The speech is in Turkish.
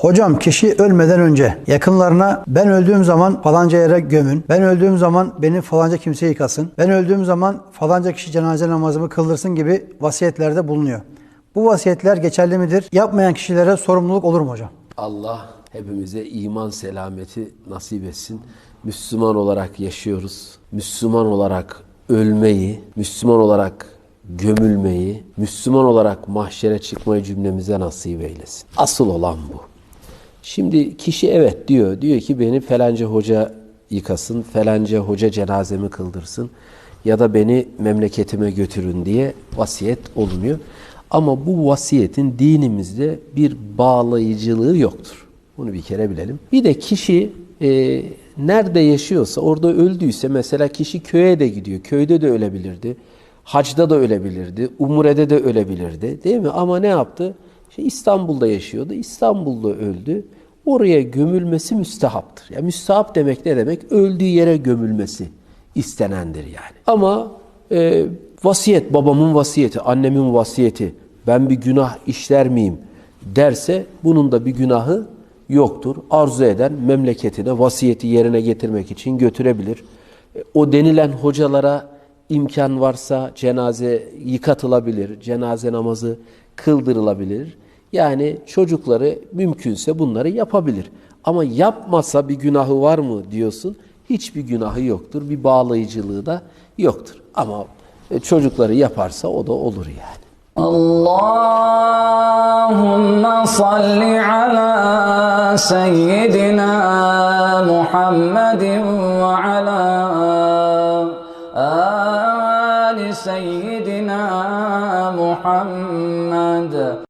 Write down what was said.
Hocam kişi ölmeden önce yakınlarına ben öldüğüm zaman falanca yere gömün, ben öldüğüm zaman beni falanca kimse yıkasın, ben öldüğüm zaman falanca kişi cenaze namazımı kıldırsın gibi vasiyetlerde bulunuyor. Bu vasiyetler geçerli midir? Yapmayan kişilere sorumluluk olur mu hocam? Allah hepimize iman selameti nasip etsin. Müslüman olarak yaşıyoruz. Müslüman olarak ölmeyi, Müslüman olarak gömülmeyi, Müslüman olarak mahşere çıkmayı cümlemize nasip eylesin. Asıl olan bu. Şimdi kişi evet diyor. Diyor ki beni falanca hoca yıkasın, falanca hoca cenazemi kıldırsın ya da beni memleketime götürün diye vasiyet olunuyor. Ama bu vasiyetin dinimizde bir bağlayıcılığı yoktur. Bunu bir kere bilelim. Bir de kişi e, nerede yaşıyorsa orada öldüyse mesela kişi köye de gidiyor. Köyde de ölebilirdi. Hacda da ölebilirdi. Umre'de de ölebilirdi. Değil mi? Ama ne yaptı? İşte İstanbul'da yaşıyordu. İstanbul'da öldü. Oraya gömülmesi müstehaptır. Ya müstehap demek ne demek? Öldüğü yere gömülmesi istenendir yani. Ama e, vasiyet, babamın vasiyeti, annemin vasiyeti, ben bir günah işler miyim derse bunun da bir günahı yoktur. Arzu eden memleketine vasiyeti yerine getirmek için götürebilir. E, O denilen hocalara imkan varsa cenaze yıkatılabilir, cenaze namazı kıldırılabilir. Yani çocukları mümkünse bunları yapabilir. Ama yapmasa bir günahı var mı diyorsun. Hiçbir günahı yoktur. Bir bağlayıcılığı da yoktur. Ama e, çocukları yaparsa o da olur yani. Allahümme salli ala seyyidina Muhammedin ve ala ali seyyidina Muhammed.